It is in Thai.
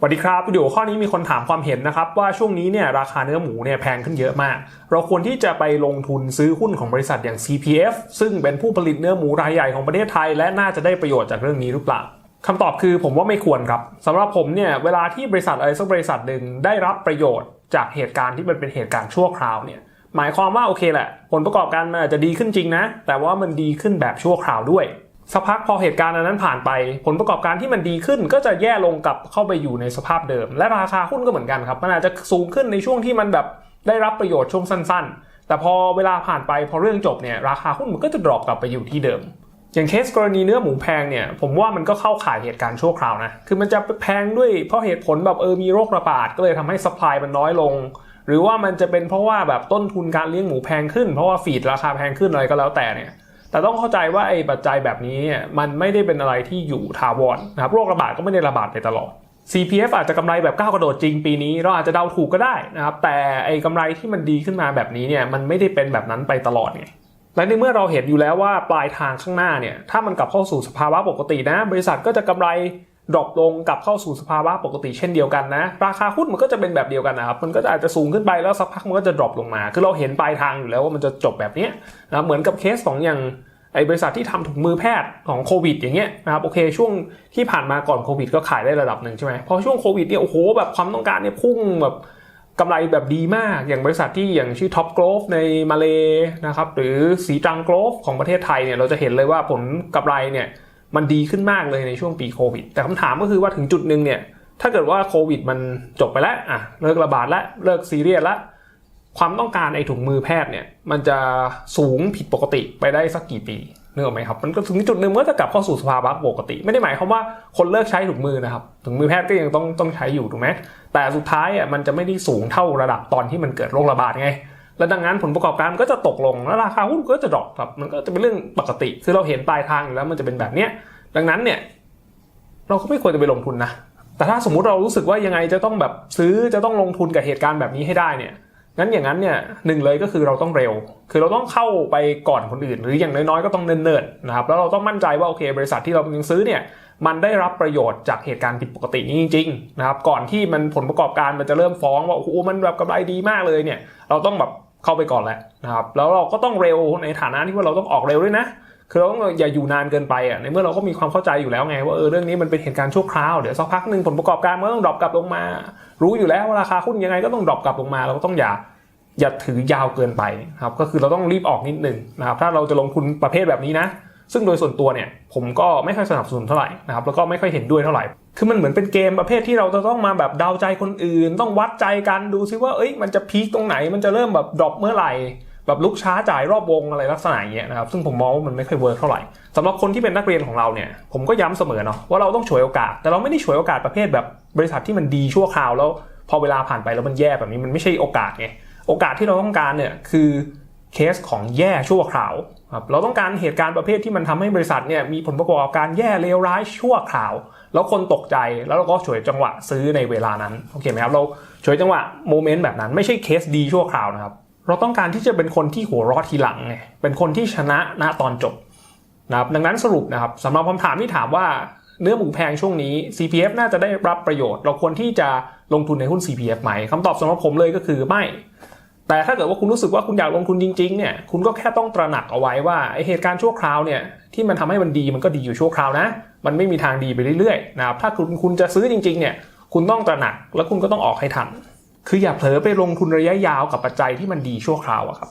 สวัสดีครับวิดีโอข้อนี้มีคนถามความเห็นนะครับว่าช่วงนี้เนี่ยราคาเนื้อหมูเนี่ยแพงขึ้นเยอะมาก เราควรที่จะไปลงทุนซื้อหุ้นของบริษัทอย่าง CPF ซึ่งเป็นผู้ผลิตเนื้อหมูรายใหญ่ของประเทศไทย และน่าจะได้ประโยชน์จากเรื่องนี้หรือเปล่าคำตอบคือผมว่าไม่ควรครับสำหรับผมเนี่ยเวลาที่บริษัทอะไรสักบริษัทหนึ่งได้รับประโยชน์จากเหตุการณ์ที่มันเป็นเหตุการณ์ชั่วคราวเนี่ยหมายความว่าโอเคแหละ ผลประกอบการมันอาจจะดีขึ้นจริงนะ แต่ว่ามันดีขึ้นแบบชั่วคราวด้วย สักพักพอเหตุการณ์อันนั้นผ่านไป ผลประกอบการที่มันดีขึ้น ก็จะแย่ลงกับเข้าไปอยู่ในสภาพเดิม และราคาหุ้นก็เหมือนกันครับมันอาจจะสูงขึ้นในช่วงที่มันแบบได้รับประโยชน์ช่วงสั้น ๆ แต่พอเวลาผ่านไปพอเรื่องจบเนี่ยราคาหุ้นมันก็จะดรอปกลับไปอยู่ที่เดิม อย่างเคสกรณีเนื้อหมูแพงเนี่ยผมว่ามันก็เข้าข่ายเหตุการณ์ชั่วคราวนะคือมันจะแพงด้วยเพราะเหตุผลแบบเออมีโรคระบาดก็เลยทำให้สปายมันน้อยลง หรือว่ามันจะเป็นเพราะว่าแบบต้นทุนการเลี้ยงหมูแพงขึ้น เพราะว่าฟีดราคาแพงขึ้นอะไรก็แล้วแต่เนี่ย แต่ต้องเข้าใจว่าไอ้ปัจจัยแบบนี้มันไม่ได้เป็นอะไรที่อยู่ถาวรนะครับโรคระบาดก็ไม่ได้ระบาดไปตลอด CPF อาจจะกำไรแบบก้าวกระโดดจริงปีนี้ เราอาจจะเดาถูกก็ได้นะครับแต่ไอ้กำไรที่มันดีขึ้นมาแบบนี้เนี่ยมันไม่ได้เป็นแบบนั้นไปตลอดไงและในเมื่อเราเห็นอยู่แล้วว่าปลายทางข้างหน้าเนี่ยถ้ามันกลับเข้าสู่สภาวะปกตินะ บริษัทก็จะกำไร ดรอปลงกลับเข้าสู่สภาวะปกติเช่นเดียวกันนะ ราคาหุ้นมันก็จะเป็นแบบเดียวกันนะครับ มันก็อาจจะสูงขึ้นไปแล้วสักพักมันก็จะดรอปลงมา คือเราเห็นปลายทางอยู่แล้วว่ามันจะจบแบบนี้นะเหมือนกับเคสของอย่างไอ้บริษัทที่ทำถุงมือแพทย์ของโควิดอย่างเงี้ยนะครับโอเคช่วงที่ผ่านมาก่อนโควิดก็ขายได้ระดับหนึ่งใช่ไหมพอช่วงโควิดเนี่ยโอ้โหแบบความต้องการเนี่ยพุ่งแบบกำไรแบบดีมากอย่างบริษัทที่อย่างชื่อ Top Growth ในมาเลนะครับหรือสีตรัง Growth ของประเทศไทยเนี่ยเราจะเห็นเลยว่าผลกำไรเนี่ย มันดีขึ้นมากเลยในช่วงปีโควิด แต่คำถามก็คือว่าถึงจุดหนึ่งเนี่ย ถ้าเกิดว่าโควิดมันจบไปแล้วอะเลิกระบาดแล้วเลิกซีเรียสแล้วความต้องการไอ้ถุงมือแพทย์เนี่ย มันจะสูงผิดปกติไปได้สักกี่ปีนึกออกไหมครับ มันก็ถึงจุดหนึ่งเมื่อจะกลับเข้าสู่สภาวะปกติ ไม่ได้หมายความว่าคนเลิกใช้ถุงมือนะครับถุงมือแพทย์ก็ยังต้องต้องใช้อยู่ถูกไหมแต่สุดท้ายอะมันจะไม่ได้สูงเท่าระดับตอนที่มันเกิดโรคระบาดไง และดังนั้นผลประกอบการมันก็จะตกลงแล้วราคาหุ้นก็จะดรอปครับมันก็จะเป็นเรื่องปกติคือเราเห็นปลายทางอยู่แล้วมันจะเป็นแบบเนี้ยดังนั้นเนี่ยเราก็ไม่ควรจะไปลงทุนนะแต่ถ้าสมมุติเรารู้สึกว่ายังไงจะต้องแบบซื้อจะต้องลงทุนกับเหตุการณ์แบบนี้ให้ได้เนี่ยงั้นอย่างนั้นเนี่ยหนึ่งเลยก็คือเราต้องเร็ว คือเราต้องเข้าไปก่อนคนอื่น หรืออย่างน้อยๆก็ต้องเนิ่นๆนะครับแล้วเราต้องมั่นใจว่าโอเค บริษัทที่เรากำลังซื้อเนี่ยมันได้รับประโยชน์จากเหตุการณ์ผิดปกตินี้จริงๆนะครับก่อนที่มันผลประกอบการมันจะเริ่มฟ้องว่าโอ้โหมันแบบกำไรดีมากเลยเนี่ยเราต้องแบบ เข้าไปก่อนแหละนะครับแล้วเราก็ต้องเร็วในฐานะที่ว่าเราต้องออกเร็วด้วยนะคือเราต้องอย่าอยู่นานเกินไปอะในเมื่อเราก็มีความเข้าใจอยู่แล้วไงว่าเออเรื่องนี้มันเป็นเหตุการณ์ชั่วคราวเดี๋ยวสักพักหนึ่งผลประกอบการมันต้องดรอปกลับลงมา รู้อยู่แล้วว่าราคาหุ้นยังไงก็ต้องดรอปกลับลงมาเราก็ต้องอย่าอย่าถือยาวเกินไปครับก็คือเราต้องรีบออกนิดหนึ่งนะครับถ้าเราจะลงทุนประเภทแบบนี้นะ ซึ่งโดยส่วนตัวเนี่ยผมก็ไม่ค่อยสนับสนุนเท่าไหร่นะครับแล้วก็ไม่ค่อยเห็นด้วยเท่าไหร่ คือมันเหมือนเป็นเกมประเภทที่เราจะต้องมาแบบเดาใจคนอื่น ต้องวัดใจกันดูซิว่าเอ้ยมันจะพีคตรงไหนมันจะเริ่มแบบดรอปเมื่อไหร่แบบลุกช้าจ่ายรอบวงอะไรลักษณะอย่างเงี้ยนะครับซึ่งผมมองว่ามันไม่ค่อยเวิร์กเท่าไหร่สำหรับคนที่เป็นนักเรียนของเราเนี่ยผมก็ย้ำเสมอเนาะว่าเราต้องฉวยโอกาส แต่เราไม่ได้ฉวยโอกาสประเภทแบบบริษัทที่มันดีชั่วคราวแล้วพอเวลาผ่านไปแล้วมันแย่แบบนี้มันไม่ใช่โอกาสไงโอกาสที่เราต้องการเนี่ยคือเคสของแย่ชั่วคราว ครับเราต้องการเหตุการณ์ประเภทที่มันทำให้บริษัทเนี่ยมีผลประกอบการแย่เลวร้ายชั่วคราว แล้วคนตกใจแล้วเราก็ฉวยจังหวะซื้อในเวลานั้นโอเคไหมครับเราฉวยจังหวะโมเมนต์แบบนั้นไม่ใช่เคสดีชั่วคราวนะครับเราต้องการที่จะเป็นคนที่หัวรอดทีหลังไงเป็นคนที่ชนะณตอนจบนะครับดังนั้นสรุปนะครับสำหรับคำถามที่ถามว่าเนื้อหมูแพงช่วงนี้ CPF น่าจะได้รับประโยชน์ เราควรที่จะลงทุนในหุ้น CPF ไหมคำตอบสำหรับผมเลยก็คือไม่ แต่ถ้าเกิดว่าคุณรู้สึกว่าคุณอยากลงทุนจริง ๆ เนี่ย คุณก็แค่ต้องตระหนักเอาไว้ว่าไอเหตุการณ์ชั่วคราวเนี่ยที่มันทำให้มันดีมันก็ดีอยู่ชั่วคราวนะ มันไม่มีทางดีไปเรื่อยๆนะครับ ถ้าคุณคุณจะซื้อจริงๆ เนี่ย คุณต้องตระหนักแล้วคุณก็ต้องออกให้ทัน คืออย่าเผลอไปลงทุนระยะยาวกับปัจจัยที่มันดีชั่วคราวอะครับ